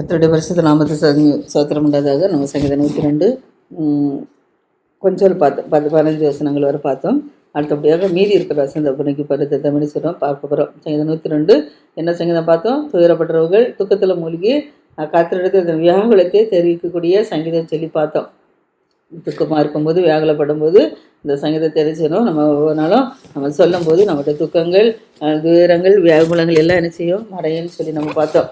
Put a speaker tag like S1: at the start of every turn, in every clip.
S1: கத்தருடைய பரிசுத்த நாமத்தை சோத்திரம் உண்டாதாக நம்ம சங்கீதம் நூற்றி ரெண்டு. கொஞ்சம் பார்த்தோம் பத்து பதினஞ்சு வசனங்கள் வரை பார்த்தோம். அடுத்தபடியாக மீதி இருக்கிற வசந்த புனைக்கு பருத்த தமிழ் சொல்கிறோம் பார்க்க போகிறோம் சங்கீதம் நூற்றி ரெண்டு. என்ன சங்கீதம் பார்த்தோம்? துயரப்பட்டவர்கள் துக்கத்தில் மூழ்கி கத்திரிடத்தில் இந்த வியாகுலத்தை தெரிவிக்கக்கூடிய சங்கீதம் சொல்லி பார்த்தோம். துக்கமாக இருக்கும்போது வியாகுலப்படும் போது இந்த சங்கீதத்தை தெரிஞ்சிடும் நம்ம ஒவ்வொரு நாளும் நம்ம சொல்லும்போது நம்மளுடைய துக்கங்கள் துயரங்கள் வியாகுலங்கள் எல்லாம் என்ன செய்யும்? மறையன்னு சொல்லி நம்ம பார்த்தோம்.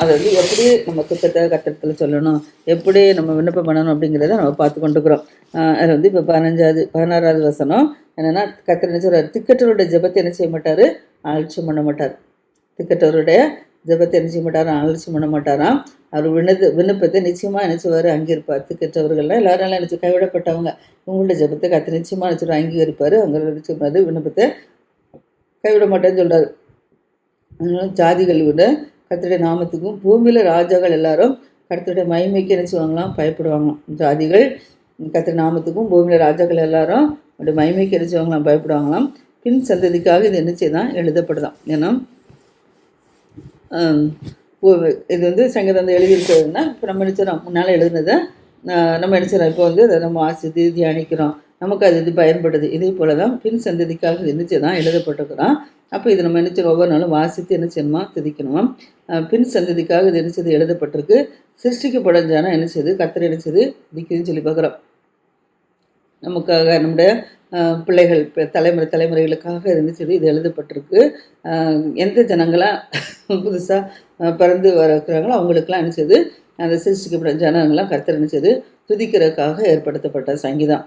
S1: அது வந்து எப்படி நம்ம துக்கத்தை கட்டத்தில் சொல்லணும் எப்படி நம்ம விண்ணப்பம் பண்ணணும் அப்படிங்கிறத நம்ம பார்த்து கொண்டுக்கிறோம் அதில் வந்து இப்போ பதினஞ்சாவது பதினாறாவது வசனம். என்னென்னா கத்திர என்ன திக்கற்றவருடைய ஜெபத்தை என்ன செய்ய மாட்டார்? அலட்சியம் பண்ண மாட்டார். திக்கற்றவருடைய ஜெபத்தை என்ன செய்ய மாட்டாராம் அலட்சியம் பண்ண மாட்டாராம் அவர் விண்ணது விண்ணப்பத்தை நிச்சயமாக நினச்சிவார் அங்கீகரிப்பார். திக்கற்றவர்கள்லாம் எல்லாரும் நினச்சி கைவிடப்பட்டவங்க. உங்களோட ஜெபத்தை கத்து நிச்சயமாக நினச்சிட்டு அங்கீகரிப்பார். அவங்க நினச்சிப்பாரு விண்ணப்பத்தை கைவிட மாட்டேன்னு சொல்கிறார் அதனால ஜாதிகள் விட கர்த்தருடைய நாமத்துக்கும் பூமியில் ராஜாக்கள் எல்லாரும் கர்த்தருடைய மகிமைக்கு என்ன செய்வாங்களாம் பயப்படுவாங்களாம். ஜாதிகள் கர்த்தர் நாமத்துக்கும் பூமியில் ராஜாக்கள் எல்லாரும் அவருடைய மகிமைக்கு என்ன செய்வாங்களாம் பயப்படுவாங்களாம். பின் சந்ததிக்காக இது என்ன செய்தான்? எழுதப்படுதான். ஏன்னா இது வந்து சங்கீதம் வந்து எழுதியிருக்கிறதுனா இப்போ நம்ம நினச்சிடறோம் முன்னால் எழுதுனதை நம்ம நினச்சிடறோம் இப்போ வந்து அதை நம்ம வாசித்து தியானிக்கிறோம். நமக்கு அது இது பயன்படுது. இதே போல தான் பின் சந்ததிக்காக இது என்ன எழுதப்பட்டிருக்கிறான். அப்போ இது நம்ம என்ன செய்யணும்? ஒவ்வொரு நாளும் வாசித்து என்ன செய்யணுமா? திதிக்கணுமா? பின் சந்ததிக்காக இது என்ன எழுதப்பட்டிருக்கு. சிருஷ்டிக்கப்படஞ்சானா என்ன கத்திர நினைச்சது திக்குதுன்னு சொல்லி பார்க்குறோம். நமக்காக நம்முடைய பிள்ளைகள் தலைமுறை தலைமுறைகளுக்காக இருந்துச்சு இது எழுதப்பட்டிருக்கு. எந்த ஜனங்களாக புதுசாக பிறந்து வரக்கிறாங்களோ அவங்களுக்கெல்லாம் என்ன செய்யுது அந்த சிருஷ்டிக்கப்பட்ட ஜனங்கள்லாம் கருத்து என்ன துதிக்கிறதுக்காக ஏற்படுத்தப்பட்ட சங்கீதம்.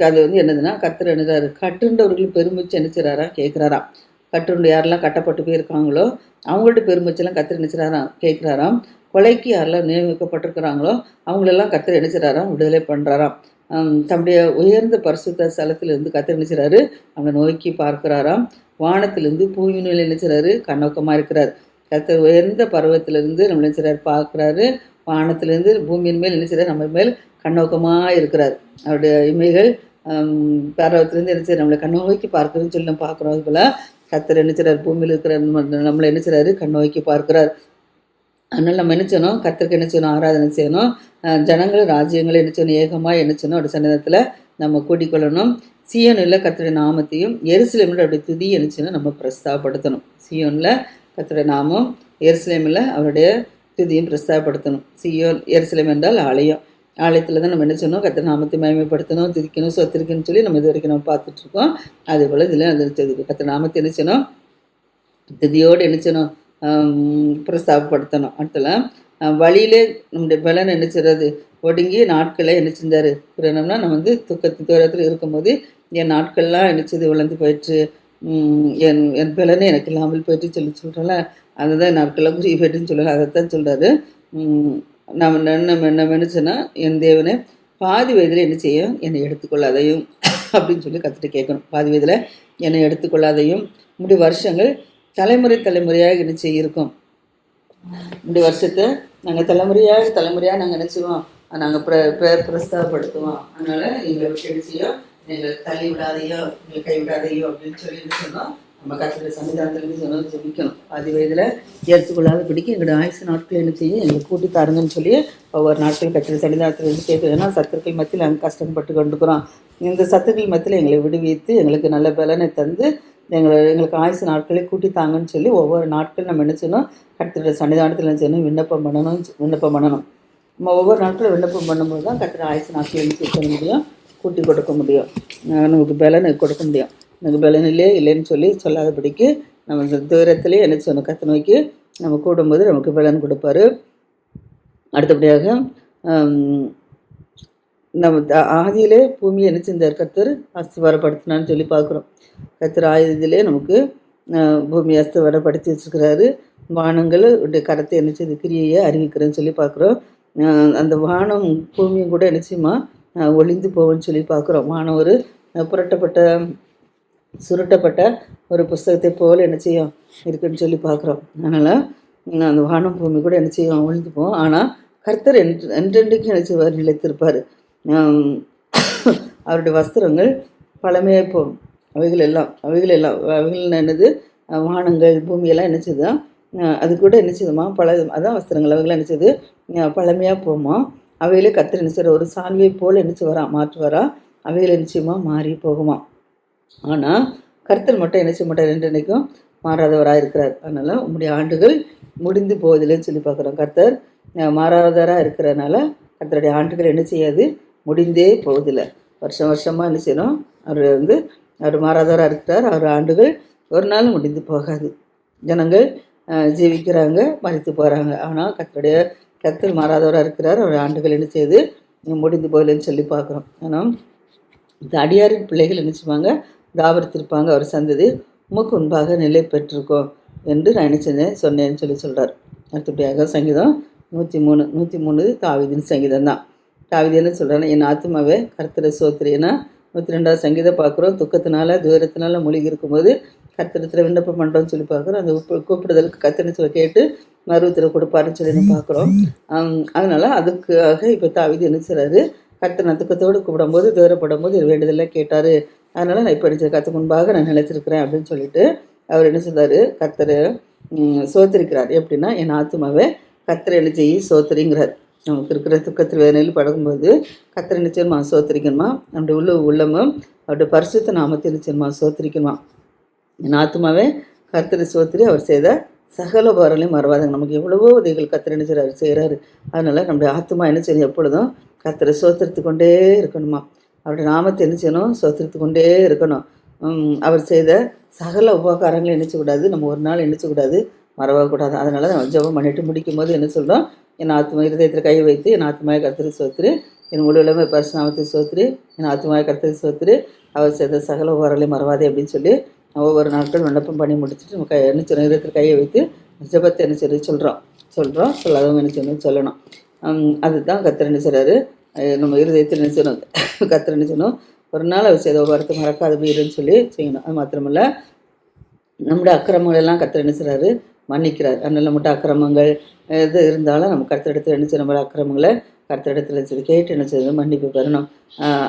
S1: அது வந்து என்னதுன்னா கத்தர் என்னதாரு கட்டுண்டவர்கள் பெருமிச்சு என்ன கேட்குறாராம் கட்டுண்டு யாரெல்லாம் கட்டப்பட்டு போயிருக்காங்களோ அவங்கள்ட்ட பெருமிச்செல்லாம் கர்த்தர் என்ன கேட்குறாராம் கொலைக்கு யாரெல்லாம் நியமிக்கப்பட்டிருக்கிறாங்களோ அவங்களெல்லாம் கர்த்தர் என்ன விடுதலை பண்ணுறாராம் தம்முடைய உயர்ந்த பரிசுத்த ஸ்தலத்திலிருந்து கத்தர் நினைச்சிறாரு அவனை நோக்கி பார்க்குறாராம் வானத்திலிருந்து பூமியின் மேல் நினைச்சாரு கண்ணோக்கமாக இருக்கிறார். கத்தர் உயர்ந்த பருவத்திலிருந்து நம்ம நினைச்சாரு பார்க்குறாரு. வானத்திலிருந்து பூமியின் மேல் நினைச்சிறாரு. நம்ம மேல் கண்ணோக்கமாக இருக்கிறார். அவருடைய இமைகள் ஆம், என்ன செய்ய நம்மளை கண்ணோக்கி பார்க்கணும்னு சொல்லி நம்ம பார்க்குறோம். அது போல் கத்தர் நினைச்சாரு பூமியில் இருக்கிற நம்மளை நம்மளை செய்கிறாரு கண்ணோக்கி பார்க்கிறார். அதனால் நம்ம என்ன செய்யணும்? கத்தருக்கு என்ன செய்யணும்? ஆராதனை செய்யணும். ஜனங்களும் ராஜ்யங்களும் என்ன செய்யணும்? ஏகமாக என்ன செய்யணும்? அப்படி சன்னதத்தில் நம்ம கூட்டிக்கொள்ளணும் சியோனில் கத்தருடைய நாமத்தையும் எருசலேமில் அப்படி துதி என்ன செய்யணும்? நம்ம பிரஸ்தாவப்படுத்தணும் சியோனில் கத்தருடைய நாமம் எருசலேமில் அவருடைய துதியும் பிரஸ்தாவப்படுத்தணும் சியோன் எருசலேம் என்றால் ஆலயம். ஆலயத்தில் தான் நம்ம என்ன செய்யணும்? கத்த நாமத்தை மயமைப்படுத்தணும் துதிக்கணும் சொத்திருக்குன்னு சொல்லி நம்ம இது வரைக்கும் நம்ம பார்த்துட்ருக்கோம். அதே போல் இதில் அது கத்த நாமத்தை என்ன செய்யணும்? திதியோடு என்ன செய்யணும்? பிரஸ்தாபப்படுத்தணும். அடுத்தல வழியிலே நம்முடைய பலன் என்ன செய்யறது? ஒடுங்கி நாட்களை என்ன செஞ்சார்? புரியணும்னா நம்ம வந்து துக்கத்து தூரத்தில் இருக்கும்போது என் நாட்கள்லாம் என்ன செய்து விளந்து போயிடுச்சு என் என் பலனே எனக்கு இல்லாமல் போயிட்டு சொல்லி சொல்கிறோம்ல அதுதான் நாட்கள்லாம் குறி போயிட்டுன்னு சொல்லுவாங்க அதைத்தான் சொல்கிறாரு நம்ம நம்ம என்ன நினச்சோன்னா என் தேவனை பாதி வயதில் என்ன செய்யும் என்னை எடுத்துக்கொள்ளாதையும். அப்படின்னு சொல்லி கற்றுட்டு கேட்கணும். பாதி வயதில் என்னை எடுத்துக்கொள்ளாதையும். முடி வருஷங்கள் தலைமுறை தலைமுறையாக என்ன செய்யிருக்கோம் முடி வருஷத்தை நாங்கள் தலைமுறையாக தலைமுறையாக நாங்கள் நினச்சிவோம். நாங்கள் பிர பேர் பிரஸ்தாபப்படுத்துவோம். அதனால் எங்களை விட்டு என்ன செய்யும்? எங்களை தள்ளி விடாதையோ எங்களை கைவிடாதையோ அப்படின்னு சொல்லி என்ன சொன்னோம் நம்ம கத்திர சன்னிதானத்தில் சொன்னது ஜெபிக்கணும். பாதி வயதில் ஏற்றுக்கொள்ளாத பிடிக்கும் எங்களோட ஆயுசு நாட்கள் என்ன செய்யும்? எங்களுக்கு கூட்டி தாருங்கன்னு சொல்லி ஒவ்வொரு நாட்கள் கத்திர சன்னிதானத்தில் இருந்து கேட்குறோம் ஏன்னா சத்துருக்கள் மத்தியில் நாங்கள் கஷ்டப்பட்டு கொண்டுக்கிறோம். இந்த சத்துக்கள் மத்தியில் எங்களை விடுவித்து எங்களுக்கு நல்ல பலனை தந்து எங்களை எங்களுக்கு ஆயுசு நாட்களை கூட்டி தாங்கன்னு சொல்லி ஒவ்வொரு நாட்கள் நம்ம என்ன செய்யணும்? கத்திர சன்னிதானத்தில் என்ன செய்யணும்? விண்ணப்பம் பண்ணணும் விண்ணப்பம் பண்ணணும். நம்ம ஒவ்வொரு நாட்களும் விண்ணப்பம் பண்ணும்போது தான் கத்திர ஆயுசு நாட்கள் என்ன செய்ய முடியும்? கூட்டி கொடுக்க முடியும். நமக்கு பலனை கொடுக்க முடியும். எனக்கு பலன் இல்லைன்னு சொல்லி சொல்லாதபடிக்கு நம்ம இந்த தூரத்திலே என்ன சொன்ன கத்தை நோக்கி நம்ம கூடும்போது நமக்கு பலன் கொடுப்பாரு. அடுத்தபடியாக நம்ம த- ஆதியிலே பூமியை என்ன செஞ்சார் கத்தர் அஸ்திவாரப்படுத்தினான்னு சொல்லி பார்க்குறோம். கத்தர் ஆயுதத்திலே நமக்கு பூமி அஸ்திவாரப்படுத்தி வச்சுருக்கிறாரு. வானங்கள் கரத்தை என்ன செய்து கிரியையை அறிவிக்கிறேன்னு சொல்லி பார்க்குறோம். அந்த வானம் பூமியும் கூட நிச்சயமாக ஒளிந்து போகும்னு சொல்லி பார்க்குறோம். வானம் ஒரு புரட்டப்பட்ட சுருட்டப்பட்ட ஒரு புஸ்தகத்தை போல் என்ன செய்யும் இருக்குன்னு சொல்லி பார்க்குறோம். அதனால் அந்த வானம் பூமி கூட என்ன செய்யும் ஒழிந்து ஆனால் கர்த்தர் என் என்றென்றைக்கும் என்ன செய்வார் நிலைத்திருப்பார். அவருடைய வஸ்திரங்கள் பழமையாக போகும் அவைகள் எல்லாம் அவைகள் எல்லாம் அவைகள் என்னது? வானங்கள் பூமியெல்லாம் என்ன செய்யுதான் அது கூட என்ன செய்யுமா பல அதான் வஸ்திரங்கள். அவைகள் என்ன செய்யுது பழமையாக போமா? அவைகளே கத்திர என்ன செய்கிற ஒரு சால்வை போல் என்ன செய்வாரா? மாற்றுவாரா? அவைகள் நிச்சயமாக மாறி போகுமா? ஆனால் கருத்தர் மட்டும் என்ன செய்ய மாட்டார் ரெண்டு நினைக்கும். மாறாதவராக இருக்கிறார். அதனால் உங்களுடைய ஆண்டுகள் முடிந்து போவதில்லைன்னு சொல்லி பார்க்குறோம். கர்த்தர் மாறாதவராக இருக்கிறனால கர்த்தருடைய ஆண்டுகள் என்ன செய்யாது? முடிந்தே போவதில்லை. வருஷம் வருஷமாக என்ன செய்யணும் அவர் வந்து அவர் மாறாதவராக இருக்கிறார். அவர் ஆண்டுகள் ஒரு நாள் முடிந்து போகாது. ஜனங்கள் ஜீவிக்கிறாங்க மறித்து போகிறாங்க ஆனால் கர்த்தருடைய கர்த்தர் மாறாதவராக இருக்கிறார். அவர் ஆண்டுகள் என்ன செய்யுது முடிந்து போகலன்னு சொல்லி பார்க்குறோம். ஆனால் இந்த அடியாரின் பிள்ளைகள் என்ன செய்வாங்க? தாபரித்திருப்பாங்க அவர் சந்ததி. உமக்கு முன்பாக நிலை பெற்றிருக்கோம் என்று நான் என்ன செஞ்சேன் சொன்னேன்னு சொல்லி சொல்கிறார் அடுத்தபடியாக சங்கீதம் நூற்றி மூணு நூற்றி மூணு தாவிதின் சங்கீதம் தான். தாவிதி என்ன சொல்கிறாரு என் ஆத்மாவே கர்த்தரை சோத்திரி ஏன்னா நூற்றி ரெண்டாவது சங்கீதம் பார்க்குறோம். துக்கத்தினால துயரத்தினால மூழ்கி இருக்கும்போது கர்த்தரத்தில் விண்ணப்பம் பண்ணுறோம்னு சொல்லி பார்க்குறோம். அந்த உப்பு கூப்பிடுதலுக்கு கத்தனை சொல்லி கேட்டு மருவத்தில் கொடுப்பாருன்னு சொல்லி நம்ம பார்க்குறோம். அதனால் அதுக்காக இப்போ தாவிதி என்ன செய்கிறாரு கர்த்தனை துக்கத்தோடு கூப்பிடும்போது துயரப்படும் போது வேண்டுதலாக கேட்டார். அதனால் நான் இப்போ என்ன செய்ய கற்று முன்பாக நான் நினைச்சிருக்கிறேன் அப்படின்னு சொல்லிட்டு அவர் என்ன செய்தார் கத்தர் சோத்திருக்கிறார். எப்படின்னா என் ஆத்மாவை கத்தரை எழுச்சி சோத்திரிங்கிறார். நமக்கு இருக்கிற துக்கத்தில் வேதனையில் பழகும்போது கர்த்தர் நிச்சயமா சோத்திரிக்கணுமா? நம்முடைய உள்ள உள்ளமும் அவருடைய பரிசுத்த நாமத்தை நிச்சயமா சோத்திரிக்கணுமா? என் ஆத்மாவே கத்தரை சோத்திரி அவர் செய்த சகல பாரலையும் மறவாதுங்க. நமக்கு எவ்வளவோ உதவிகள் கத்தரை நிச்சயம் அவர் செய்கிறாரு அதனால் நம்முடைய ஆத்மா என்ன செய்யணும் எப்பொழுதும் கத்தரை சோத்திரத்து கொண்டே இருக்கணுமா? அவருடைய நாமத்தை என்ன செய்யணும்? சோத்திரித்து கொண்டே இருக்கணும். அவர் செய்த சகல உபகாரங்களை நினச்சக்கூடாது. நம்ம ஒரு நாள் நினச்சக்கூடாது. மறவக்கூடாது அதனால நம்ம ஜெபம் பண்ணிட்டு முடிக்கும் போது என்ன சொல்கிறோம் என் ஆத்மா இருதயத்தில் கை வைத்து என் ஆத்மாவை கர்த்தரை சோத்துரு. என் முழுவலுமே பரிசுநாமத்தை சோத்துரு. என் ஆத்மாவை கர்த்தரை சோத்துரு. அவர் செய்த சகல உபகாரங்களையும் மறவாதே அப்படின்னு சொல்லி ஒவ்வொரு நாட்கள் விண்ணப்பம் பண்ணி முடிச்சுட்டு நம்ம கை என்ன சொல்லணும் இருதயத்தில் கையை வைத்து ஜபத்தை என்ன சொல்லி சொல்கிறோம் சொல்கிறோம் சொல்லாதவங்க என்ன சொல்லணும். சொல்லணும் அதுதான் கத்திர என்ன செய்கிறாரு நம்ம இருதயத்தில் நினைச்சணும் கத்திர நினைச்சணும் ஒரு நாள் அவர் செய்த உபகாரத்தை மறக்காத வீருன்னு சொல்லி செய்யணும். அது மாத்திரமல்ல நம்முடைய அக்கிரமங்கள் எல்லாம் கத்திர நினைச்சுறாரு மன்னிக்கிறார். அதனால் நம்மகிட்ட அக்கிரமங்கள் எது இருந்தாலும் நம்ம கத்திர எடுத்து செய்ய நம்மளோட அக்கிரமங்களை கர்த்தரிடத்தில் சொல்லி கேட்டு என்ன செய்யணும்? மன்னிப்பு பெறணும்.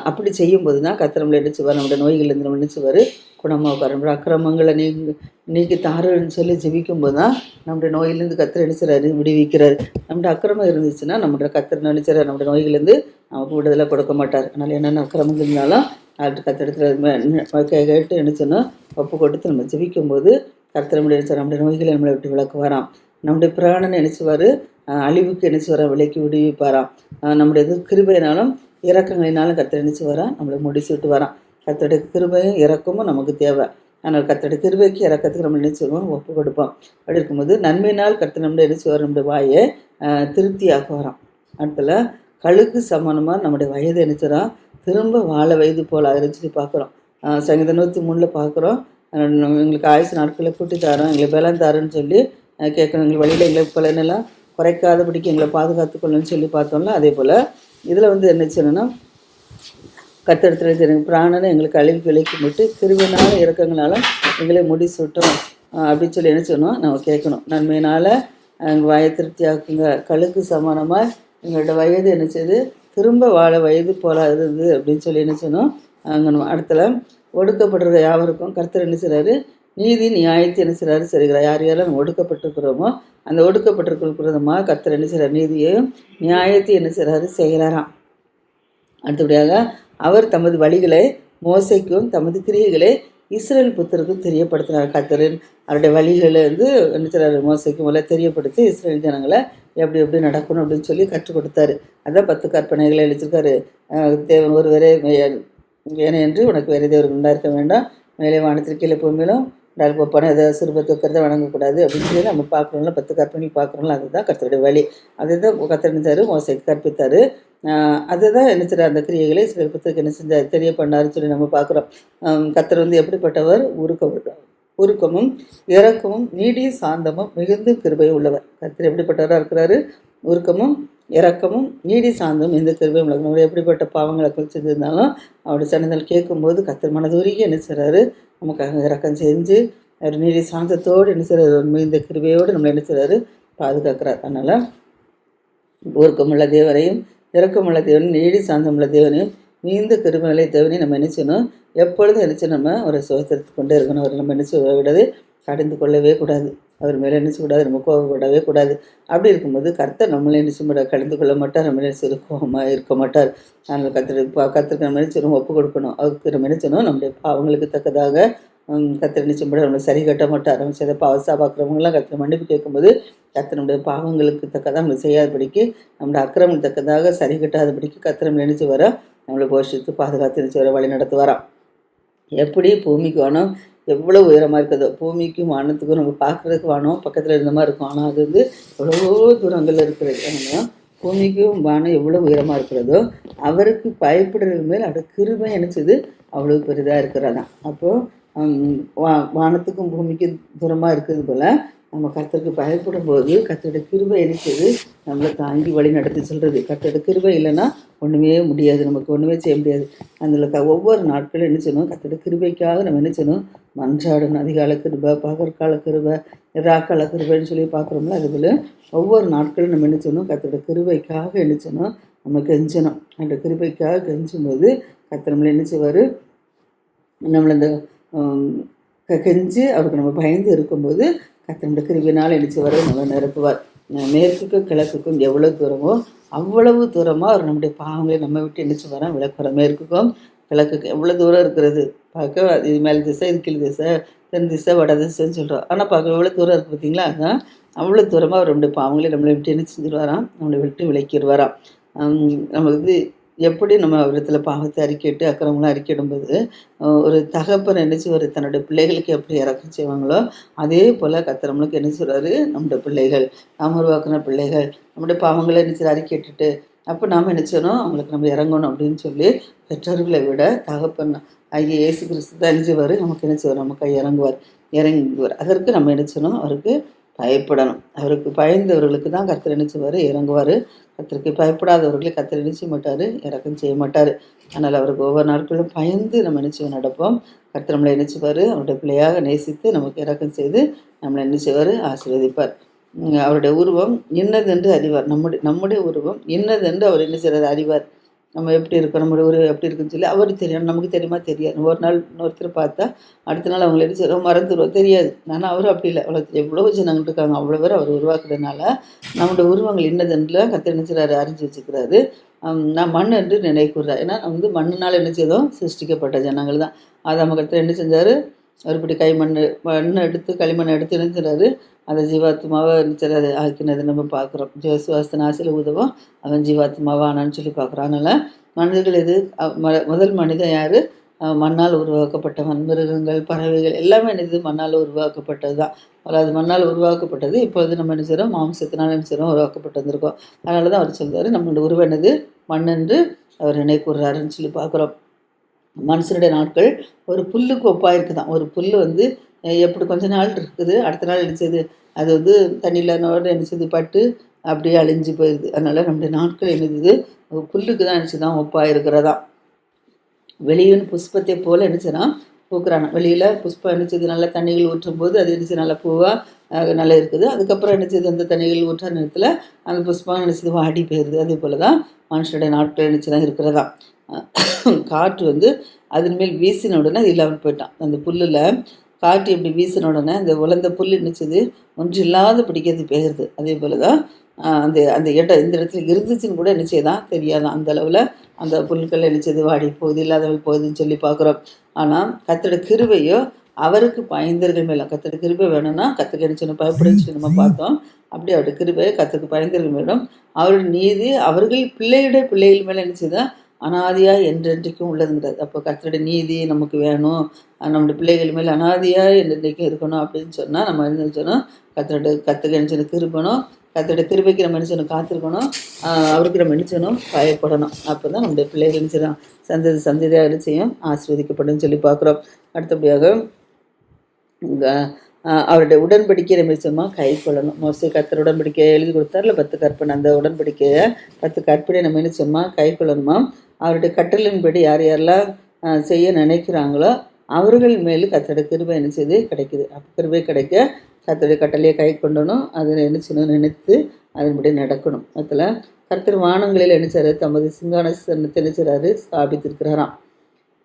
S1: அப்படி செய்யும்போது தான் கத்திரம்ல நம்மளை நம்முடைய நம்மளோட நோய்கள்லேருந்து நம்ம நினைச்சுவார் குணமாக உட்கார நம்மளோட அக்கிரமங்களை நீங்க நீக்கி தாருன்னு சொல்லி ஜெபிக்கும்போது தான் நம்முடைய நோயிலேருந்து கத்திர நினைச்சுறாரு விடுவிக்கிறார். நம்மளோட அக்கிரமம் இருந்துச்சுன்னா நம்மளோட கத்திர நினைச்சாரு? நம்மளோட நோய்கள்லேருந்து நமக்கு விடுதலை கொடுக்க மாட்டார். அதனால் என்னென்ன அக்கிரமம் இருந்தாலும் அவர்கிட்ட கத்திரத்தில் கேட்டு நினைச்சோன்னா ஒப்பு கொடுத்து நம்ம ஜெபிக்கும்போது கர்த்தர் நம்முடைய நினைச்சார் நம்முடைய நோய்களை நம்மளை விட்டு விளக்கு வரான் நம்முடைய பிராணனை நினைச்சுவார் அழிவுக்கு நினைச்சுவாரா விலைக்கு விடுவிப்பாராம். நம்முடைய இது கிருபையினாலும் இறக்கங்களினாலும் கத்தரை நினைச்சு வரா நம்மளை முடிச்சு விட்டு வரான் கர்த்தருடைய கிருபையும் இறக்கமும் நமக்கு தேவை. ஆனால் கர்த்தருடைய கிருபைக்கு இறக்கத்துக்கு நம்ம நினைச்சுருவோம் ஒப்பு கொடுப்போம். அப்படி இருக்கும்போது நன்மையினால் கர்த்தர் நம்முடைய நினைச்சு வர நம்முடைய வாயை திருப்தியாக வரான் அடுத்தல கழுக்கு சமானமாக நம்முடைய வயது நினைச்சிடறோம் திரும்ப வாழ வயது போல் ஆகுதுன்னு சொல்லி பார்க்குறோம். சங்கீத நூற்றி மூணில் பார்க்குறோம். எங்களுக்கு ஆயுசு நாட்களை கூட்டி தரோம் எங்களுக்கு பலம் தரோன்னு சொல்லி கேட்கணும். எங்கள் வழியில் எங்களுக்கு பலனெல்லாம் குறைக்காதபடிக்கு எங்களை பாதுகாத்துக்கொள்ளணும்னு சொல்லி பார்த்தோம்ல அதே போல் இதில் வந்து என்ன செய்யணும்னா கத்தெடுத்துல சரி பிராணனை எங்களுக்கு அழிவுக்கு விலைக்கு விட்டு திருவினால இறக்கங்களாலும் எங்களை முடி சுட்டோம். அப்படின்னு சொல்லி என்ன சொன்னோம் நம்ம கேட்கணும். நன்மையினால் எங்கள் வய திருப்தியாக்குங்க. கழுக்கு சமானமாக எங்களோட வயது என்ன செய்யுது? திரும்ப வாழ வயது போல இருந்தது அப்படின்னு சொல்லி என்ன சொன்னோம் அங்கே நம்ம ஒடுக்கப்படுற யாவருக்கும் கர்த்தர் என்ன செய்கிறாரு நீதி நியாயத்தை என்ன செய்கிறாரு செய்கிறார். யார் யாரும் நம்ம ஒடுக்கப்பட்டிருக்கிறோமோ அந்த ஒடுக்கப்பட்டிருக்கிறதுமா கர்த்தர் என்ன செய்கிறார் நீதியையும் நியாயத்தை என்ன செய்கிறாரு செய்கிறாராம். அடுத்தபடியாக அவர் தமது வழிகளை மோசைக்கும் தமது கிரியைகளை இஸ்ரேல் புத்தருக்கும் தெரியப்படுத்தினார். கத்தரின் அவருடைய வழிகளை வந்து என்ன செய்கிறார் மோசைக்கும் எல்லாம் தெரியப்படுத்தி இஸ்ரேல் ஜனங்களை எப்படி எப்படி நடக்கணும் அப்படின்னு சொல்லி கற்றுக் கொடுத்தாரு. அதான் பத்து கற்பனைகளை எழுதியிருக்காரு. தேவன் ஒருவரே ஏன என்று உனக்கு வேறு தேவர்கள் உண்டாயிருக்க வேண்டாம். மேலே வானத்திற்கு கீழே பூமியிலும் உண்டால் போப்பான ஏதாவது சிறுபத்து இருக்கிறத வணங்கக்கூடாது அப்படின்னு சொல்லி நம்ம பார்க்குறோம்ல பத்து கற்பனை பார்க்குறோம்ல அதுதான் கர்த்தருடைய வழி. அதுதான் கர்த்தர் நினைச்சாரு மோசை கற்பித்தார். அதுதான் என்ன செய்றார்? அந்த கிரியைகளை சில புத்தருக்கு என்ன செஞ்சார்? தெரிய பண்ணாருன்னு சொல்லி நம்ம பார்க்குறோம். கத்தர் வந்து எப்படிப்பட்டவர்? உருக்கம் உருக்கமும் இறக்கமும் நீடிய சாந்தமும் மிகுந்த கிருபை உள்ளவர் கத்தர் எப்படிப்பட்டவராக இருக்கிறாரு? உருக்கமும் இறக்கமும் நீடி சார்ந்தும் எந்த கிருபையும் உலகம். அவர் எப்படிப்பட்ட பாவங்களை குறிச்சிருந்தாலும் அவருடைய சன்னதல் கேட்கும்போது கத்தர் மனதுருகி என்ன செய்கிறாரு நமக்காக இறக்கம் செஞ்சு அவர் நீடி சாந்தத்தோடு என்ன செய்கிறார் மிகுந்த கிருபையோடு நம்மளை என்ன செய்கிறாரு பாதுகாக்கிறார். அதனால் ஊர்க்கமுள்ள தேவரையும் இறக்கமுள்ள தேவனையும் நீடி சாந்தமுள்ள தேவனையும் மீந்த கிருமலை தேவனையும் நம்ம நினைச்சணும் எப்பொழுதும் நினைச்சு நம்ம ஒரு சுதந்திரத்து கொண்டே இருக்கணும். அவர் நம்ம நினைச்சு விடவே கடந்து கொள்ளவே கூடாது. அவர் மேலே என்ன செய்யக்கூடாது நம்ம கோபப்படவே கூடாது. அப்படி இருக்கும்போது கர்த்தர் நம்மளே என்ன செய்ய கலந்து கொள்ள மாட்டார் நம்ம என்ன செய்ய கோபமாக இருக்க மாட்டார். அதனால் பா கத்திரிக்கு நம்ம என்ன செய்யணும் ஒப்பு கொடுக்கணும். அவருக்கு நம்ம என்ன செய்யணும்? நம்முடைய பாவங்களுக்கு தக்கதாக கத்திர நிச்சயம் பண்ண நம்மளை சரி கட்ட மாட்டார். நம்ம செய்த பாவசா பார்க்குறவங்களாம் கத்திர மன்னிப்பு கேட்கும்போது கத்தனுடைய பாவங்களுக்கு தக்கதாக நம்ம செய்யாதபடிக்கு நம்முடைய அக்கிரமம் தக்கதாக சரி கட்டாதபடிக்கு கத்திரம் நினைச்சு வர நம்மளை போஷித்து பாதுகாத்து நினைச்சு வர வழி நடத்து வரோம் எப்படி பூமிக்கு வானம் எவ்வளோ உயரமாக இருக்குதோ பூமிக்கும் வானத்துக்கும் நம்ம பார்க்குறதுக்கு வானம் பக்கத்தில் இருந்த மாதிரி இருக்கும். ஆனால் அது வந்து எவ்வளோ தூரங்கள் இருக்கிறது. பூமிக்கும் வானம் எவ்வளோ உயரமாக இருக்கிறதோ அவருக்கு பயப்படுறது மேல் அவருடைய கிருமை நினச்சது அவ்வளோ பெரிதாக இருக்கிறதான் அப்போது வா வானத்துக்கும் பூமிக்கும் தூரமாக இருக்கிறது போல் நம்ம கத்தருக்கு பயப்படும் போது கத்தோட கிருபை இருக்குது நம்மளை தாங்கி வழி நடத்தி சொல்கிறது கத்தோட கிருபை இல்லைன்னா ஒன்றுமே முடியாது. நமக்கு ஒன்றுமே செய்ய முடியாது. அதில் க ஒவ்வொரு நாட்களும் என்ன செய்யணும்? கத்தோட கிருபைக்காக நம்ம என்ன செய்யணும்? மன்றாடணும். அதிகால கிருபை பகற்கால கிருபை ராக்கால கிருபைன்னு சொல்லி பார்க்குறோம்ல அதுபோல் ஒவ்வொரு நாட்களும் நம்ம என்ன செய்யணும்? கத்தோட கிருபைக்காக என்ன செய்யணும்? நம்ம கெஞ்சணும். அந்த கிருபைக்காக கெஞ்சும் போது கர்த்தர் நம்மளை என்ன செய்வார்? நம்மளை இந்த கெஞ்சு அவருக்கு நம்ம பயந்து இருக்கும்போது கத்தனுடைய கிருவினால் எழுச்சி வர நம்ம நிரப்புவார். மேற்குக்கும் கிழக்குக்கும் எவ்வளோ தூரமோ அவ்வளவு தூரமாக அவர் நம்முடைய பாவங்களை நம்ம விட்டு எழுச்சி வர விளக்குற மேற்குக்கும் கிழக்குக்கு எவ்வளோ தூரம் இருக்கிறது? பார்க்க இது மேலே திசை இது கீழ் திசை தென் திசை வட திசைன்னு சொல்கிறோம் ஆனால் பார்க்க எவ்வளோ தூரம் இருக்குது பார்த்தீங்களா? அதுதான் அவ்வளோ தூரமாக அவர் நம்முடைய பாவங்களை நம்மளை விட்டு என்ன செஞ்சிருவாராம் நம்மளை விட்டு விளக்கிடுவாராம் நம்ம வந்து எப்படி நம்ம விதத்தில் பாவத்தை அறிக்கிட்டு அக்கிரமங்களை அறிக்கிடும்போது ஒரு தகப்பன் நினச்சி ஒரு தன்னுடைய பிள்ளைகளுக்கு எப்படி இறக்கம் செய்வாங்களோ அதே போல் கத்திரம்களுக்கு என்ன சொல்கிறாரு நம்முடைய பிள்ளைகள் நாம் உருவாக்குன பிள்ளைகள் நம்முடைய பாவங்களை என்ன அறிக்கிட்டு அப்போ நாம் நினச்சோனோ அவங்களுக்கு நம்ம இறங்கணும் அப்படின்னு சொல்லி பெற்றோர்களை விட தகப்பன் ஐயா ஏசு கிறிஸ்து தான் நமக்கு நமக்கு நம்ம நமக்கு இறங்குவார் இறங்குவார். அதற்கு நம்ம நினச்சோனோ அவருக்கு பயப்படணும். அவருக்கு பயந்தவர்களுக்கு தான் கர்த்தர் நினைச்சுவார் இறங்குவார். கத்திரிக்கு பயப்படாதவர்களை கத்திர நினைச்ச மாட்டார் இறக்கம் செய்ய மாட்டார். அதனால் அவருக்கு ஒவ்வொரு நாட்களும் பயந்து நம்ம நினச்சி நடப்போம். கர்த்தர் நம்மளை நினைச்சுவார் அவருடைய பிள்ளையாக நேசித்து நமக்கு இறக்கம் செய்து நம்மளை நினைச்சுவார் ஆசீர்வதிப்பார். அவருடைய உருவம் இன்னதென்று அறிவார். நம்முடைய நம்முடைய உருவம் இன்னதென்று அவர் என்ன செய்கிறார் அறிவார். நம்ம எப்படி இருக்கோம் நம்மளோட ஒரு எப்படி இருக்குன்னு சொல்லி அவருக்கு தெரியும். நமக்கு தெரியுமா? தெரியாது. ஒரு நாள் இன்னொருத்தர் பார்த்தா அடுத்த நாள் அவங்கள எப்படி சொல்லுவோம் மறந்துடுவோம். தெரியாது. ஆனால் அவர் அப்படி இல்லை. அவ்வளோ எவ்வளோ ஜனங்கள் இருக்காங்க? அவ்வளோ பேர் அவர் உருவாக்குறதுனால நம்மளோட உருவங்கள் என்னதுன்னு கற்று நினைச்சுறாரு அறிஞ்சு வச்சுக்கிறாரு. நான் மண் என்று நினைக்கூறாரு. ஏன்னா வந்து மண்ணினால் என்ன செய்தோம்? சிருஷ்டிக்கப்பட்ட ஜனங்கள் தான். அதை நம்ம கற்று என்ன செஞ்சார்? அவருப்படி கை மண் மண் எடுத்து களிமண் எடுத்து நினைச்சுறாரு அந்த ஜீவாத்மாவை நிச்சயம் ஆக்கினதை நம்ம பார்க்குறோம்? ஜோசுவாசன் ஆசையில் உதவும். அவன் ஜீவாத்மாவா ஆனான்னு சொல்லி பார்க்குறான். அதனால் மனிதர்கள் எது முதல் மனிதன் யார்? மண்ணால் உருவாக்கப்பட்டவன். மிருகங்கள் பறவைகள் எல்லாமே என்னது மண்ணால் உருவாக்கப்பட்டது தான். அது மண்ணால் உருவாக்கப்பட்டது. இப்பொழுது நம்ம என்ன செய்கிறோம் மாம்சத்தினால் என்ன செய்கிறோம் உருவாக்கப்பட்டு வந்திருக்கோம். அதனால தான் அவர் சொல்கிறார் நம்மளோட உருவனது மண்ணென்று மண் என்று அவர் நினைக்கூறாருன்னு சொல்லி பார்க்குறோம். மனுஷனுடைய நாட்கள் ஒரு புல்லுக்கு ஒப்பாக இருக்குதான். ஒரு புல் வந்து எப்படி கொஞ்ச நாள் இருக்குது அடுத்த நாள் நினச்சது அது வந்து தண்ணியில் நோட நினச்சது பட்டு அப்படியே அழிஞ்சு போயிடுது அதனால் நம்முடைய நாட்கள் என்னது புல்லுக்கு தான் நினச்சி தான் ஒப்பாக இருக்கிறதா. வெளியின் புஷ்பத்தை போல் நினச்சினா பூக்குறாங்க. வெளியில் புஷ்பம் நினச்சது நல்லா தண்ணிகள் ஊற்றும் போது அது நினச்சி நல்லா பூவாக நல்லா இருக்குது. அதுக்கப்புறம் நினச்சது அந்த தண்ணிகள் ஊற்ற நேரத்தில் அந்த புஷ்பம் நினச்சது வாடி போயிடுது அதே போல் தான் மனுஷனுடைய நாட்கள் நினச்சி தான் இருக்கிறதா. காற்று வந்து அதன் மேல் வீசின உடனே இல்லாமல் போயிட்டான். அந்த புல்லில் காற்று இப்படி வீசின உடனே அந்த உலர்ந்த புல் நினச்சது ஒன்று இல்லாத பிடிக்கிறது பெயருது. அதே போல் தான் அந்த அந்த இடம் இந்த இடத்துல இருந்துச்சுன்னு கூட நினச்சதான் தெரியாதான் அந்த அளவில் அந்த புல்கள் நினச்சது வாடி போகுது இல்லாதவள் போகுதுன்னு சொல்லி பார்க்குறோம். ஆனால் கத்தோட கிருவையோ அவருக்கு பயந்தர்கள் மேலே கத்தோட கிருபை வேணும்னா கத்துக்கு நினச்சு பயப்படுச்சு நம்ம பார்த்தோம். அப்படி அவருடைய கிருபை கத்துக்கு பயந்தர்கள் மேலும் அவருடைய நீதி அவர்கள் பிள்ளையுடைய பிள்ளைகள் மேலே நினச்சதான் அனாதியாக என்றென்றைக்கும் உள்ளதுங்கிறது. அப்போ கத்தருடைய நீதி நமக்கு வேணும். நம்முடைய பிள்ளைகள் மேல் அனாதியாக என்றென்றைக்கும் இருக்கணும் அப்படின்னு சொன்னால் நம்ம என்ன சொன்னோம் கத்தருடைய கத்துக்க நினச்சனுக்கு இருக்கணும் கத்தோட கிருபைக்கு நம்ம நினச்சனும் காத்திருக்கணும். அவருக்கு நம்ம நினச்சனும் பயப்படணும். அப்போ தான் நம்முடைய பிள்ளைகள் நினச்சிடும் சந்ததி சந்ததியாக நிச்சயம் ஆஸ்வதிக்கப்படும் சொல்லி பார்க்குறோம். அடுத்தபடியாக அவருடைய உடன்படிக்கை நம்ம கை கொள்ளணும் மோஸ்ட்லி கத்தர் உடன்படிக்கையை எழுதி கொடுத்தார்ல பத்து கற்பனை அந்த உடன்படிக்கையை பத்து கற்பனை நம்ம என்ன கை கொள்ளணுமா அவருடைய கட்டளின்படி யார் யாரெல்லாம் செய்ய நினைக்கிறாங்களோ அவர்கள் மேலும் கத்தோட கிருபை என்ன செய்து கிடைக்குது. அப்போ கிருபை கிடைக்க கத்தோடைய கட்டளையை கை கொண்டணும் அதை நினைச்சணும் நினைத்து அதன்படி நடக்கணும். அதில் கர்த்தர் வானங்களில் நினைச்சாரு தமது சிங்காசனத்தை நினைச்சாரு ஸ்தாபித்திருக்கிறாராம்.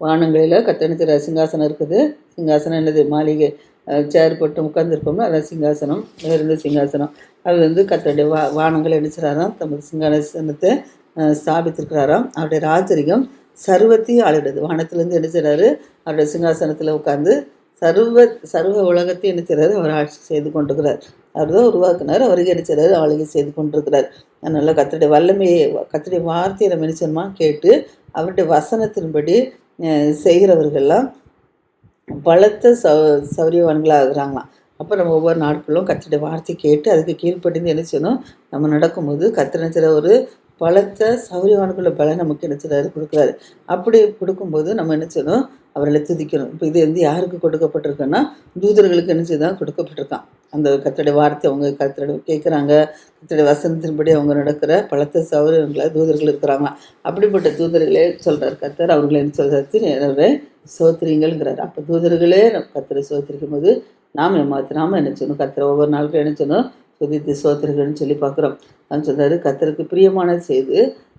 S1: வானங்களில் கத்த சிங்காசனம் இருக்குது. சிங்காசனம் என்னது? மாளிகை. சேர் போட்டு உட்காந்துருப்போம்னா அதான் சிங்காசனம் இருந்த சிங்காசனம். அது வந்து கத்தருடைய வா வானங்கள் அடிச்சிடாராம் தமது சிங்காசனத்தை ஸ்தாபித்திருக்கிறாராம். அவருடைய ராஜரிகம் சர்வத்தையும் ஆளிடுது வானத்திலேருந்து அடிச்சிடாரு அவருடைய சிங்காசனத்தில் உட்காந்து சர்வ சர்வ உலகத்தையும் என்ன செய்றாரு அவர் ஆட்சி செய்து கொண்டிருக்கிறார். அவர் தான் உருவாக்குனார். அவருக்கு என்ன செய்றாரு ஆளுகை செய்து கொண்டிருக்கிறார். அதனால் கத்தருடைய வல்லமையை கத்தருடைய வார்த்தையை நம்ம கேட்டு அவருடைய வசனத்தின்படி செய்கிறவர்கள்லாம் பலத்த சௌ சௌரியவான்களாக ஆகுறாங்களாம் அப்போ நம்ம ஒவ்வொரு நாட்களும் கத்தருடைய வார்த்தை கேட்டு அதுக்கு கீழ்ப்படிந்து என்ன செய்யணும்? நம்ம நடக்கும்போது கத்தர் ஒரு பலத்த சௌரியவான்குள்ள பலன் நமக்கு நினைச்சிறாரு கொடுக்குறாரு. அப்படி கொடுக்கும்போது நம்ம என்ன செய்யணும்? அவர்களை துதிக்கணும் இப்போ இது வந்து யாருக்கு கொடுக்கப்பட்டிருக்குன்னா தூதர்களுக்கு என்ன செய்தான்? கொடுக்கப்பட்டிருக்கான். அந்த கத்தருடைய வார்த்தை அவங்க கத்தருடைய கேட்குறாங்க கத்தடை வசனத்தின்படி அவங்க நடக்கிற பலத்த சௌரியங்களை தூதர்கள் இருக்கிறாங்க. அப்படிப்பட்ட தூதர்களே சொல்கிறார் கத்தர் அவர்களை என்ன சொல்கிறாரு சோத்திரிங்கள்ங்கிறார். அப்போ தூதர்களே நம்ம கத்தரை சோத்திரிக்கும் போது நாம் ஏமாத்தினாமல் என்ன சொன்னோம் கத்தரை ஒவ்வொரு நாளுக்கும் என்ன சொன்னோம் சுதித்து சோத்திரிகள்னு சொல்லி பார்க்குறோம். அவன் சொல்றாரு. கத்தருக்கு பிரியமானது செய்து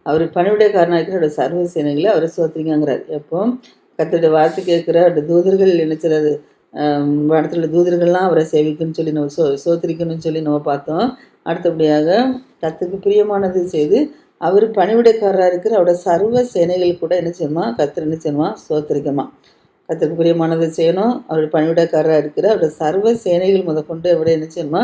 S1: அவர் பணிவிடைக்காரனாக இருக்கிற சர்வ சேனைகளை அவரை சோத்திரிங்கிறார் எப்போ? கத்தருடைய வார்த்தை கேட்குற அவருடைய தூதர்கள் நினைச்சிறது இடத்துல தூதர்கள்லாம் அவரை சேவிக்குன்னு சொல்லி நம்ம சோ சோத்திரிக்கணும்னு சொல்லி நம்ம பார்த்தோம். அடுத்தபடியாக கத்துக்கு பிரியமானது செய்து அவர் பணிவிடைக்காரராக இருக்கிற அவரோட சர்வ சேனைகள் கூட என்ன செய்யணுமா கத்தர் என்ன செய்யணுமா சோத்திரிக்கணுமா கத்தருக்கு பிரியமானதை செய்யணும். அவருடைய பணிவிடைக்காரராக இருக்கிற அவரோட சர்வ சேனைகள் முதற்கொண்டு அவருடைய என்ன செய்யணுமா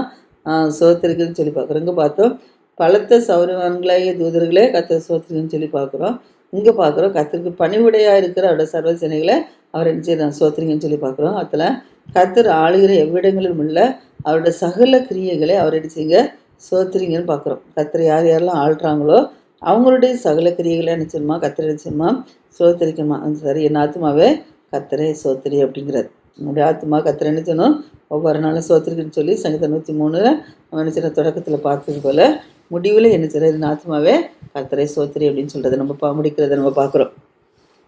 S1: சோத்திரிக்குன்னு சொல்லி பார்க்குறோம். இங்கே பார்த்தோம். பலத்த சௌரவான்களாகிய தூதர்களே கத்த சோத்திரிக்குன்னு சொல்லி பார்க்குறோம். இங்கே பார்க்குறோம் கத்தருக்கு பணிவுடையாக இருக்கிற அவரோட சர்வ சேனைகளை அவர் என்ன செய்யறான் சோத்திரிங்கன்னு சொல்லி பார்க்குறோம் அதில் கத்தர் ஆளுகிற எவ்விடங்களிலும் உள்ள அவரோட சகல கிரியைகளை அவர் என்ன செய்யுங்க? சோத்திரிங்கன்னு பார்க்குறோம் கத்தர் யார் யாரெல்லாம் ஆள்றாங்களோ அவங்களுடைய சகல கிரியைகளை நிச்சயமா கத்தரை நிச்சயமா சோத்தரிக்கமா சரி என் ஆத்மாவே கத்தரை சோத்திரி அப்படிங்கிறார். என்னுடைய ஆத்மா கத்தரை நிச்சயணும் ஒவ்வொரு நாளும் சோத்திரிக்குன்னு சொல்லி சங்கீதம் நூற்றி மூணில் நம்ம நினச்சின தொடக்கத்தில் பார்த்தது போல் முடிவில் என்ன செய்யறது என் ஆத்மாவே கத்தரை சோத்திரி அப்படின்னு சொல்கிறத நம்ம பா முடிக்கிறத நம்ம பார்க்குறோம்.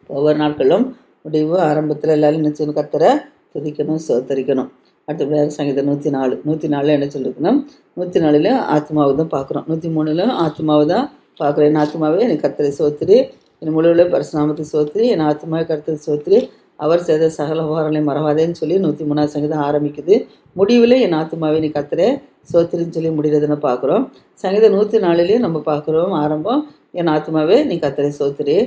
S1: ஒவ்வொரு நாட்களும் முடிவு ஆரம்பத்தில் எல்லாரும் என்ன செய்யணும்? கத்தரை துதிக்கணும் சோத்தரிக்கணும் அடுத்தபடியாக சங்கீதம் நூற்றி நாலு. நூற்றி நாலில் என்ன சொல்லிருக்கணும்? நூற்றி நாலில் ஆத்மாவை தான் பார்க்குறோம். நூற்றி மூணில் ஆத்மாவை தான் பார்க்குறேன் என் ஆத்மாவே எனக்கு கர்த்தரை சோத்திரி என் முழுவில் பரசுநாமத்தை சோத்திரி என் ஆத்மாவை கர்த்தரை சோத்திரி அவர் செய்த சகல உபகாரங்களை மறவாதேன்னு சொல்லி நூற்றி மூணாவது சங்கீதம் ஆரம்பிக்குது. முடிவில் என் ஆத்மாவை நீ கத்துறே சோத்திரின்னு சொல்லி முடிகிறதுன்னு பார்க்குறோம். சங்கீதம் நூற்றி நாலுலேயும் நம்ம பார்க்குறோம் ஆரம்பம். என் ஆத்மாவே நீ கர்த்தரை சோத்திரி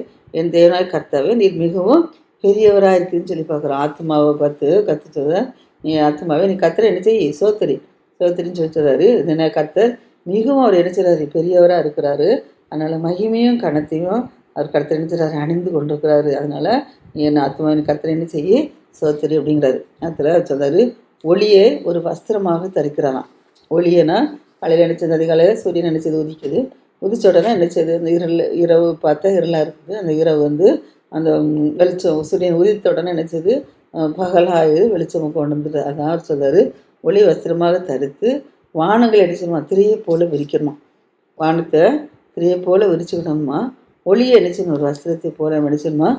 S1: என் தேவனாய் கர்த்தாவே நீ மிகவும் பெரியவராக இருக்குதுன்னு சொல்லி பார்க்குறோம். ஆத்மாவை பார்த்து கற்றுச்சத நீ ஆத்மாவே நீ கத்துற என்ன செய்ய சோத்திரி சோத்திரின்னு சொல்லி சொல்கிறாரு என்ன கர்த்தர் மிகவும் அவர் என்ன செய்கிறாரு பெரியவராக இருக்கிறாரு. அதனால் மகிமையும் கணத்தையும் அவர் கருத்தர் என்ன அணிந்து கொண்டிருக்கிறாரு. அதனால் நீ என்ன ஆத்மாவின் கருத்தர் என்ன செய்ய? சோத்திரி அப்படிங்கிறாரு. அதில் சொல்றாரு ஒளியே ஒரு வஸ்திரமாக தரிக்கிறாராம். ஒளியனா காலையில் நினச்சது அதிகாலையில் சூரியன் நினச்சது உதிக்குது. உதிச்ச உடனே நினச்சது அந்த இருள் இரவு பார்த்தா இருளாக இருக்குது. அந்த இரவு வந்து அந்த வெளிச்சம் சூரியன் உதித்த உடனே நினச்சது பகலாக வெளிச்சம் கொண்டு வந்துட்டு அதான் அவர் சொல்றாரு ஒளி வஸ்திரமாக தரித்து வானங்கள் அடிச்சிடணுமா திரையை போல விரிக்கணுமா? வானத்தை திரையை போல விரிச்சுக்கணுமா? ஒளியை அடிச்சுன்னு ஒரு வஸ்திரத்தை போல அடிச்சிருமா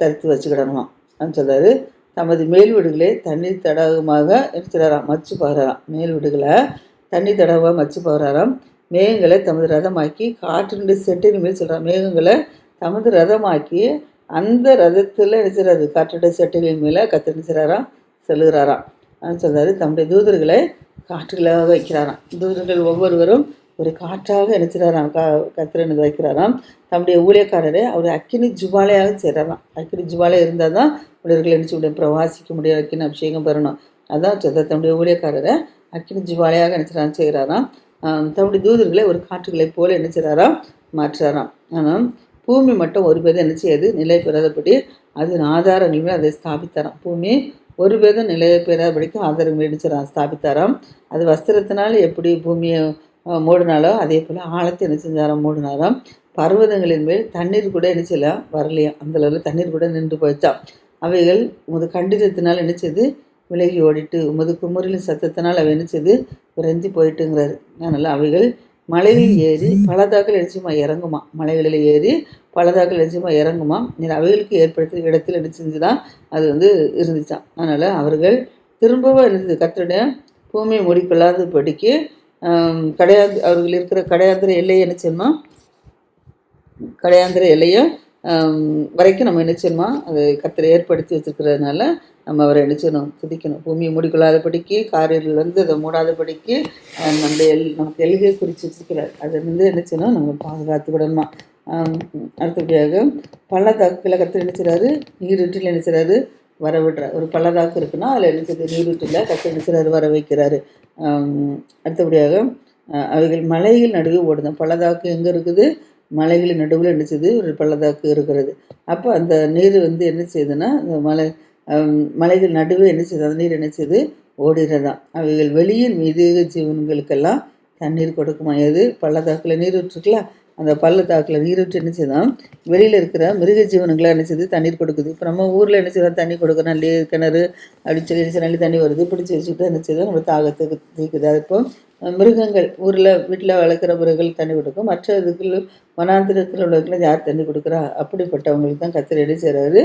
S1: தரித்து வச்சுக்கிடணுமா அப்படின்னு சொல்கிறாரு தமது மேல் வீடுகளே தண்ணீர் தடாகமாக எடுத்துறாராம் மச்சு பாடுறாராம். மேல் வீடுகளை தண்ணி தடாகமாக மச்சு பாடுறாராம். மேகங்களை தமது ரதமாக்கி காற்றினுடைய செட்டின் மேல் சொல்கிறார் மேகங்களை தமது ரதமாக்கி அந்த ரதத்தில் நினைச்சிறாரு காற்றுடைய செட்டிலின் மேலே கற்று நினைச்சிறாராம் செல்கிறாராம் அப்படின்னு சொல்றாரு. தம்முடைய தூதர்களை காற்றுகளாக வைக்கிறாராம். தூதர்கள் ஒவ்வொருவரும் ஒரு காற்றாக நினைச்சிடறாராம் கா கத்திரனது வைக்கிறாராம் தம்முடைய ஊழியக்காரரை அவர் அக்கினி ஜுவாலையாக செய்கிறாராம் அக்கினி ஜுவாலை இருந்தால் தான் ஊழியர்கள் நினச்சி முடியும் பிரவாசிக்க முடியும். அக்கினி அபிஷேகம் பெறணும். அதான் தன்னுடைய ஊழியக்காரரை அக்கினி ஜுவாலையாக நினைச்சிறான் செய்கிறாராம் தம்முடைய தூதர்களை ஒரு காற்றுகளை போல என்ன செய்கிறாராம் மாற்றுறாராம். ஆனால் பூமி மட்டும் ஒரு பேதம் என்ன செய்யாது? நிலை பெறாதபடி அதன் ஆதாரங்களுமே அதை ஸ்தாபித்தாராம். பூமி ஒரு பேதம் நிலை பெறாதபடிக்கு ஆதாரங்கள் நினைச்சிடறான் ஸ்தாபித்தாராம். அது வஸ்திரத்தினால எப்படி பூமியை மூடினாலோ அதே போல் ஆழத்தை என்ன செஞ்சாலும் மூடினாராம் பர்வதங்களின் மேல் தண்ணீர் கூட என்ன செய்யலாம் வரலையாம் அந்த அளவில் தண்ணீர் கூட நின்று போயிடுச்சாம் அவைகள் உமது கண்டிதத்தினால் என்ன செய்து விலகி ஓடிட்டு உமது குமுறிலின் சத்தத்தினால் அவை என்ன செய்து விரைந்து போயிட்டுங்கிறாரு. அதனால் அவைகள் மலையில் ஏறி பலதாக்கள் நிச்சயமா இறங்குமா? மலைகளில் ஏறி பலதாக்கள் நிச்சயமா இறங்குமா? நீர் அவைகளுக்கு ஏற்படுத்திய இடத்தில் என்ன செஞ்சுதான் அது வந்து இருந்துச்சாம் அதனால் அவர்கள் திரும்பவும் இருந்தது கத்தருடைய பூமியை மூடிக்கொள்ளாத படிக்கு கடையாது அவர்கள் இருக்கிற கடையாந்திர எல்லையை என்ன செய்யணும்? கடையாந்திர எல்லையை வரைக்கும் நம்ம என்ன செய்யணுமா? அதை கத்திர ஏற்படுத்தி வச்சுருக்கிறதுனால நம்ம அவரை என்ன செய்யணும்? துதிக்கணும். பூமியை மூடிக்கொள்ளாதபடிக்கு காரில் வந்து அதை மூடாதபடிக்கு நம்ம எல் நமக்கு எல்கையை குறித்து வச்சுருக்கிறார். அதை வந்து என்ன செய்யணும்? நம்ம பாதுகாத்து விடணுமா? அடுத்தபடியாக பல கத்தர் என்ன செய்றாரு? நீரூற்றில் என்ன செய்றாரு? வர விடுற ஒரு பள்ளதாக்கு இருக்குன்னா அதில் என்ன செய்யுது நீரூற்றில் கத்தர் வர வைக்கிறாரு. அடுத்தபடியாக அவைகள் மலைகள் நடுவே ஓடுதான் பள்ளதாக்கு எங்கே இருக்குது? மலைகளின் நடுவில் என்ன ஒரு பள்ளதாக்கு இருக்கிறது. அப்போ அந்த நீர் வந்து என்ன செய்யுதுன்னா அந்த மலை மலைகள் நடுவே என்ன செய்யுது? அந்த நீர் என்ன செய்யுது? ஓடுகிறதாம் அவைகள் வெளியின் மீது ஜீவன்களுக்கெல்லாம் தண்ணீர் கொடுக்குமா. எது பள்ளத்தாக்கில் நீர் விட்டுருக்கலாம் அந்த பள்ளத்தாக்கில் நீர் விட்டு என்ன செய்தான்? வெளியில் இருக்கிற மிருக ஜீவனங்களை என்ன செய்யுது தண்ணீர் கொடுக்குது. இப்போ நம்ம ஊரில் என்ன செய்யுதா தண்ணி கொடுக்குறோம் நல்லி கிணறு அப்படின்னு சொல்லி என்ன நல்லி தண்ணி வருது. பிடிச்சி வச்சுக்கிட்டு என்ன செய்தோம் நம்ம தாகத்துக்கு தீக்குது அது இப்போ மிருகங்கள் ஊரில் வீட்டில் வளர்க்குற மிருகங்கள் தண்ணி கொடுக்கும். மற்ற இதுக்குள்ள வனாந்திரத்தில் உள்ளவர்களுக்கு யார் தண்ணி கொடுக்குறா? அப்படிப்பட்டவங்களுக்கு தான் கத்திர என்ன செய்கிறாரு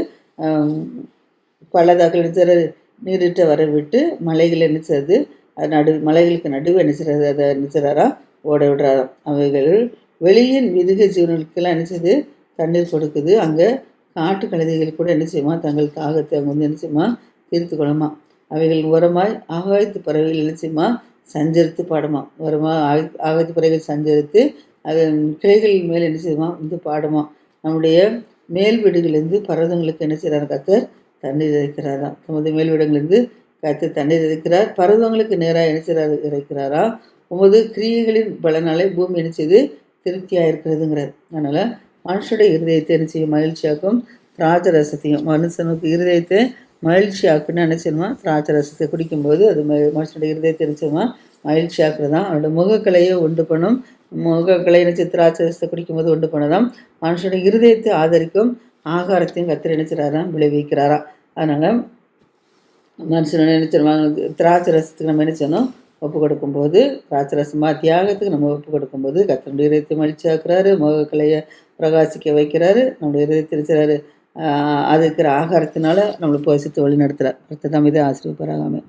S1: பள்ளத்தாக்கில் என்ன நீரிட்ட வர விட்டு மலைகள் என்ன செய்யுது அது நடு மலைகளுக்கு நடுவே என்ன செய்கிறது அதை என்ன செய்கிறாரா ஓட விடுறாராம். அவைகள் வெளியின் மிருக ஜீவனுக்கெல்லாம் என்ன செய்யுது தண்ணீர் கொடுக்குது. அங்கே காட்டு கழுதைகள் கூட என்ன செய்யுமா? தங்கள் தாகத்தை அவங்க வந்து என்ன செய்யுமா? தீர்த்து கொள்ளுமா. அவைகள் உரமாய் ஆகாயத்து பறவைகள் என்ன செய்யுமா? சஞ்சரித்து பாடுமா. உரமா ஆகாயத்து பறவைகள் சஞ்சரித்து அது கிளைகள் மேல் என்ன செய்யுமா? வந்து பாடுமா. நம்முடைய மேல் வீடுகளிலிருந்து பர்வதங்களுக்கு என்ன செய்கிறார் கத்தர்? தண்ணீர் இறைக்கிறாராம். தமது மேல் வீடுகளிலிருந்து கத்தர் தண்ணீர் இறைக்கிறார். பர்வதங்களுக்கு நேராக என்ன செய்கிறார்? இறைக்கிறாரா? உமது கிரியைகளின் பலனாலே பூமி என்ன செய்து? திருப்தியாக இருக்கிறதுங்கிறது. அதனால் மனுஷனுடைய இருதயத்தை என்ன மகிழ்ச்சியாக்கும். திராட்சை ரசத்தையும் மனுஷனுக்கு இருதயத்தை மகிழ்ச்சியாக்குன்னு என்ன செய்யணுமா? திராட்சை ரசத்தை குடிக்கும்போது அது மனுஷனுடைய இருதயத்தை என்ன செய்யுமா? மகிழ்ச்சியாக்குறது? தான் அவனோட முகக்கலையை உண்டு பண்ணும். முகக்கலை நினச்சி திராட்சை ரசத்தை குடிக்கும்போது உண்டு பண்ணதான் மனுஷனுடைய இருதயத்தை ஆதரிக்கும். ஆகாரத்தையும் கத்திர நினைச்சிடாராம் விளைவிக்கிறாரா? அதனால் மனுஷனு நினைச்சிருவாங்க திராட்சை ரசத்துக்கு நம்ம என்ன ஒப்பு கொடுக்கும்போது திராட்சை ரசமாக தியாகத்துக்கு நம்ம ஒப்பு கொடுக்கும்போது கத்தனுடைய இதயத்தை மலிச்சாக்குறாரு முகக்கலையை பிரகாசிக்க வைக்கிறாரு நம்முடைய இதயத்தை இருக்கிறாரு அது இருக்கிற ஆகாரத்தினால நம்மளை போசித்து வழி நடத்துகிறார் அடுத்த தான் இதை ஆசிரியப்பராகாமே